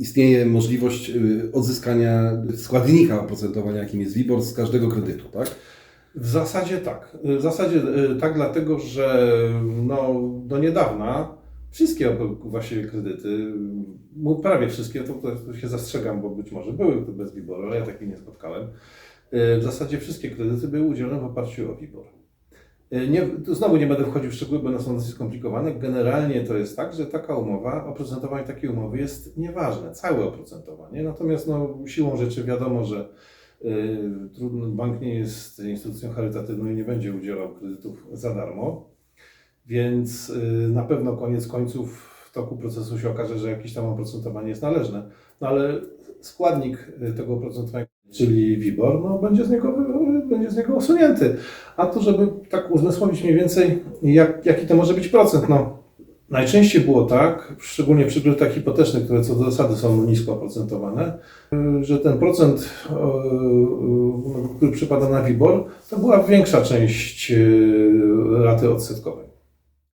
istnieje możliwość y, odzyskania składnika oprocentowania, jakim jest WIBOR, z każdego kredytu, tak? W zasadzie tak. W zasadzie y, tak, dlatego że no, do niedawna wszystkie właściwie kredyty, prawie wszystkie, to, to się zastrzegam, bo być może były bez WIBOR, ale ja takich nie spotkałem. Y, W zasadzie wszystkie kredyty były udzielone w oparciu o WIBOR. Y, Nie, tu znowu nie będę wchodził w szczegóły, bo one są dosyć skomplikowane. Generalnie to jest tak, że taka umowa, oprocentowanie takiej umowy jest nieważne, całe oprocentowanie. Natomiast no, siłą rzeczy wiadomo, że y, trudno, bank nie jest instytucją charytatywną i nie będzie udzielał kredytów za darmo. Więc y, na pewno koniec końców w toku procesu się okaże, że jakieś tam oprocentowanie jest należne. No ale składnik tego oprocentowania, czyli WIBOR, no, będzie, z niego, będzie z niego usunięty. A tu, żeby tak uzmysłowić mniej więcej, jak, jaki to może być procent, no najczęściej było tak, szczególnie przy kredytach hipotecznych, które co do zasady są nisko oprocentowane, że ten procent, y, y, który przypada na WIBOR, to była większa część y, raty odsetkowej.